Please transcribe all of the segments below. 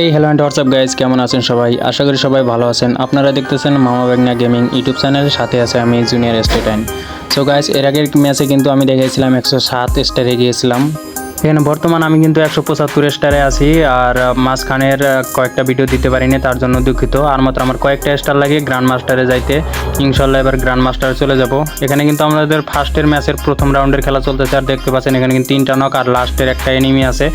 এই hello and WhatsApp guys কেমন আছেন সবাই? আশা করি সবাই ভালো আছেন। আপনারা দেখতেছেন মামা বেগনা গেমিং ইউটিউব চ্যানেলের সাথে আছে আমি জুনিয়র স্টুডেন্ট সো গাইজ এর আগের ম্যাচে কিন্তু আমি দেখেছিলাম একশো সাত স্টারে গিয়েছিলাম। এখানে বর্তমান আমি কিন্তু একশো পঁচাত্তর স্টারে আছি আর মাঝখানের কয়েকটা ভিডিও দিতে পারিনি, তার জন্য দুঃখিত। আর মাত্র আমার কয়েকটা স্টার লাগে গ্র্যান্ড মাস্টারে যাইতে। ইনশাল্লাহ এবার গ্র্যান্ড মাস্টারে চলে যাব। এখানে কিন্তু আমাদের ফার্স্টের ম্যাচের প্রথম রাউন্ডের খেলা চলতেছে। আর দেখতে পাচ্ছেন, এখানে কিন্তু তিনটা নক আর লাস্টের একটা এনিমি আছে।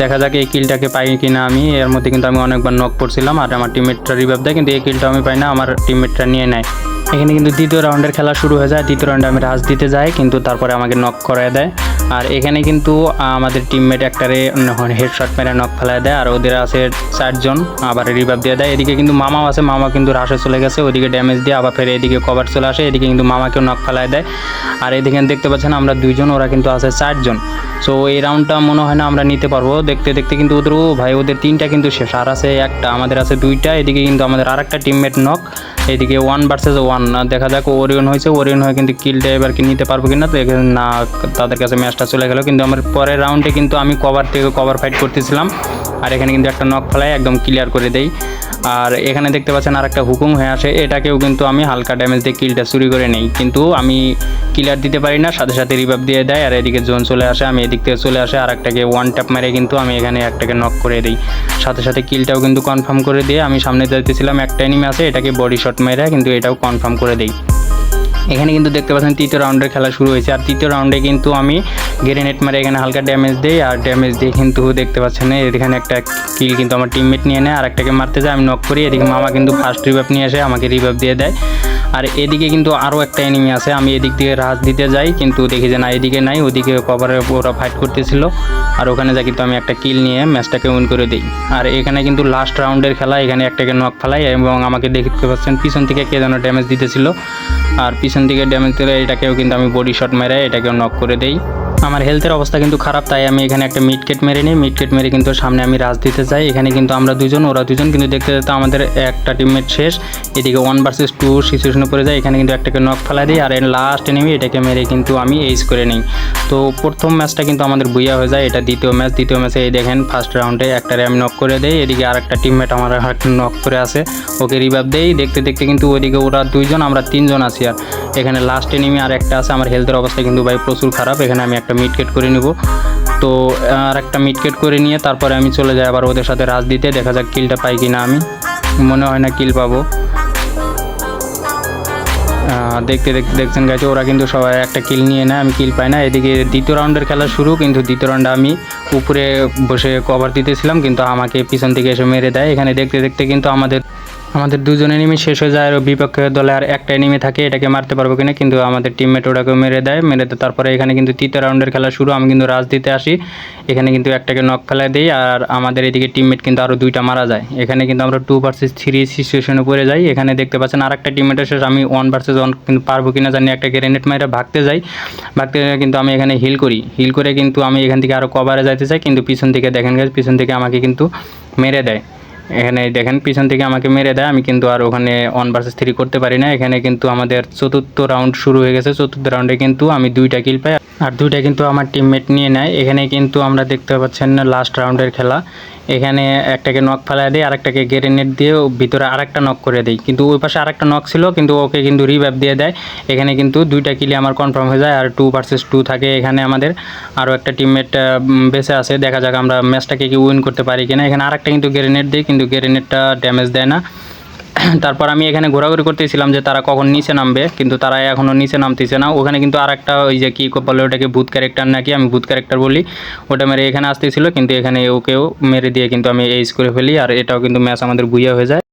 দেখা যাক এই কিলটাকে পাই কিনা আমি। এর মধ্যে কিন্তু আমি অনেকবার নক পড়ছিলাম আর আমার টিমমেটটা রিভাইভ দেয়, কিন্তু এই কিলটা আমি পাই না, আমার টিমমেটটা নিয়ে নেয়। এখানে কিন্তু দ্বিতীয় রাউন্ডের খেলা শুরু হয়ে যায়। দ্বিতীয় রাউন্ডে আমি রাজ দিতে যাই, কিন্তু তারপরে আমাকে নক করায় দেয়। আর এখানে কিন্তু আমাদের টিমমেট একটারে হেডশট মেরে নক ফেলায় দেয়, আর ওদের আছে চারজন, আবার রিভাইভ দিয়ে দেয়। এদিকে কিন্তু মামাও আছে মামা কিন্তু রাশে চলে গেছে, ওদিকে ড্যামেজ দিয়ে আবার ফের এদিকে কভার চলে আসে, এদিকে কিন্তু মামাকেও নক ফেলায় দেয়। আর এদিকে দেখতে পাচ্ছেন আমরা দুইজন, ওরা কিন্তু আছে চারজন। সো এই রাউন্ডটা মনে হয় না আমরা নিতে পারব। দেখতে দেখতে কিন্তু ওদের, ও ভাই, ওদের তিনটা কিন্তু শেষ, আর আছে একটা, আমাদের আছে দুইটা, এদিকে কিন্তু আমাদের আর একটা টিমমেট নক এদিকে ওয়ান ভার্সেস ওয়ান দেখা যাক ওরিয়ন হয়েছে ওরিয়ন হয়ে কিন্তু কিলটা এবার কি নিতে পারব কিনা, তো এখানে না, তাদের কাছে ম্যাচটা চলে গেল। কিন্তু আমার পরের রাউন্ডে কিন্তু আমি কভার থেকে কভার ফাইট করতেছিলাম। আর এখানে কিন্তু একটা নক ফেলায় একদম ক্লিয়ার করে দেই। আর এখানে দেখতে পাচ্ছেন আর একটা হুকুম হয়ে আসে এটাকেও কিন্তু আমি হালকা ড্যামেজ দিয়ে কিলটা চুরি করে নেই। কিন্তু আমি ক্লিয়ার দিতে পারি না, সাথে সাথে রিভাব দিয়ে দেয়। আর এদিকে জোন চলে আসে, আমি এদিক থেকে চলে আসে আর একটাকে ওয়ান ট্যাপ মেরে কিন্তু আমি এখানে একটাকে নক করে দিই। সাথে সাথে কিলটাও কিন্তু কনফার্ম করে দিয়ে আমি সামনে যাইতেছিলাম। একটা এনিমি আছে, এটাকে বডি শট মেরে কিন্তু এটাও কনফার্ম করে দিই। এখানে কিন্তু দেখতে পাচ্ছেন তৃতীয় রাউন্ডের খেলা শুরু হয়েছে। আর তৃতীয় রাউন্ডে কিন্তু আমি গ্রেনেড মারে এখানে হালকা ড্যামেজ দিই, আর ড্যামেজ দিয়ে কিন্তু দেখতে পাচ্ছেন এখানে একটা কিল কিন্তু আমার টিমমেট নিয়ে নেয় আর একটাকে মারতে যায়, আমি নক করি। এদিকে মামা কিন্তু ফার্স্ট রিভাইভ নিয়ে আসে, আমাকে রিভাইভ দিয়ে দেয়। আর এদিকে কিন্তু আরও একটা এনিমি আছে, আমি এদিক থেকে রাজ দিতে যাই, কিন্তু দেখি যে না, এদিকে নাই, ওদিকে কভারে ওরা ফাইট করতেছিল। আর ওখানে যা কিন্তু আমি একটা কিল নিয়ে ম্যাচটাকে উইন করে দিই। আর এখানে কিন্তু লাস্ট রাউন্ডের খেলা, এখানে একটাকে নক ফেলাই, এবং আমাকে দেখতে পাচ্ছেন পিছন থেকে কে যেন ড্যামেজ দিতেছিল। আর পিছন থেকে ড্যামেজ দিলে এটাকেও কিন্তু আমি বডি শট মেরে এটাকেও নক করে দেই। আমার হেলথের অবস্থা কিন্তু খারাপ, তাই আমি এখানে একটা মিড কেট মেরে নিই। মিড কেট মেরে কিন্তু সামনে আমি রাজ দিতে চাই। এখানে কিন্তু আমরা দুজন, ওরা দুজন কিন্তু দেখতে দেখতে আমাদের একটা টিমমেট শেষ। এদিকে ওয়ান ভার্সেস টু সিচুয়েশনে পড়ে যায়। এখানে কিন্তু একটাকে নক ফেলা দিই আর এর লাস্ট এনিমি এটাকে মেরে কিন্তু আমি এইস করে নিই। তো প্রথম ম্যাচটা কিন্তু আমাদের বুইয়া হয়ে যায়। এটা দ্বিতীয় ম্যাচ দ্বিতীয় ম্যাচে এই দেখেন ফার্স্ট রাউন্ডে একটারে আমি নক করে দেই। এদিকে আর একটা টিমমেট আমার নক করে আছে ওকে রিভাইভ দেই। দেখতে দেখতে কিন্তু ওইদিকে ওরা দুইজন, আমরা তিনজন আছি আর। এখানে লাস্ট এনিমি আর একটা আছে, আমার হেলথের অবস্থা কিন্তু ভাই প্রচুর খারাপ। এখানে আমি একটা মিডকেট করে নিব। তো, আর একটা মিডকেট করে নিয়ে তারপরে আমি চলে যাই আবার ওদের সাথে রাজ দিতে, দেখা যাক কিলটা পাই কিনা আমি। মনে হয় না কিল পাবো। দেখতে দেখতে দেখছেন গেছে ওরা কিন্তু সবাই একটা কিল নিয়ে নেয়, আমি কিল পাই না। এদিকে দ্বিতীয় রাউন্ডের খেলা শুরু, কিন্তু দ্বিতীয় রাউন্ডে আমি উপরে বসে কভার দিতেছিলাম, কিন্তু আমাকে পিছন থেকে এসে মেরে দেয়। এখানে দেখতে দেখতে কিন্তু আমাদের আমাদের দুজন এনিমি শেষ হয়ে যায় আর বিপক্ষের দলে আর একটা এনিমি থাকে, এটাকে মারতে পারব কিনা কিন্তু আমাদের টিমমেট ওটাকে মেরে দেয় মেরে দেয় তারপরে এখানে কিন্তু তৃতীয় রাউন্ডের খেলা শুরু, আমি কিন্তু রাজ দিতে আসি। এখানে কিন্তু একটাকে নক ফেলায় দিই আর আমাদের এদিকে টিমমেট কিন্তু আরও দুইটা মারা যায়। এখানে কিন্তু আমরা টু ভার্সেস থ্রি সিচুয়েশনে পড়ে যাই। এখানে দেখতে পাচ্ছেন আর একটা টিমমেটের শেষ আমি ওয়ান ভার্সেস ওয়ান কিন্তু পারব কিনা জানি একটা গ্রেনেড মাইরে ভাগতে যাই। ভাগতে কিন্তু আমি এখানে হিল করি। হিল করে কিন্তু আমি এখান থেকে আরও কভারে যাইতে চাই, কিন্তু পিছন থেকে দেখেন গেছে পিছন থেকে আমাকে কিন্তু মেরে দেয়। এখানে দেখেন, পিছন থেকে আমাকে মেরে দেয়। আমি কিন্তু আর ওখানে ওয়ান ভার্সেস থ্রি করতে পারি না। এখানে কিন্তু আমাদের চতুর্থ রাউন্ড শুরু হয়ে গেছে। চতুর্থ রাউন্ডে কিন্তু আমি দুইটা কিল পাই। আর দুইটা কিন্তু আমার টিমমেট নিয়ে নেয়। এখানে কিন্তু আমরা দেখতে পাচ্ছেন লাস্ট রাউন্ডের খেলা। এখানে একটাকে নক ফেলা দিই আরেকটাকে গ্রেনেড দিয়ে ভিতরে আরেকটা নক করে দিই কিন্তু ওই পাশে আরেকটা নক ছিল, কিন্তু ওকে কিন্তু রিভাইভ দিয়ে দেয়। এখানে কিন্তু দুইটা কিলি আমার কনফার্ম হয়ে যায়, আর টু ভার্সেস টু থাকে এখানে আমাদের। আরও একটা টিমমেট বেঁচে আছে, দেখা যাক আমরা ম্যাচটাকে কি উইন করতে পারি কিনা। এখানে আরেকটা কিন্তু গ্রেনেড দিই কিন্তু গ্রেনেডটা ড্যামেজ দেয় না। তারপর আমি এখানে ঘোরাঘুরি করতেছিলাম যে তারা কখন নিচে নামবে, কিন্তু তারা এখনও নিচে নামতেছে না। ওখানে কিন্তু আর একটা ওই যে কী বলে, ওটাকে ভূত ক্যারেক্টার নাকি, আমি ভূত ক্যারেক্টার বলি, ওটা মেরে এখানে আসতেছিল, কিন্তু এখানে ওকেও মেরে দিয়ে কিন্তু আমি এইজ করে ফেলি, আর এটাও কিন্তু ম্যাচ আমাদের বুঝিয়া হয়ে যায়।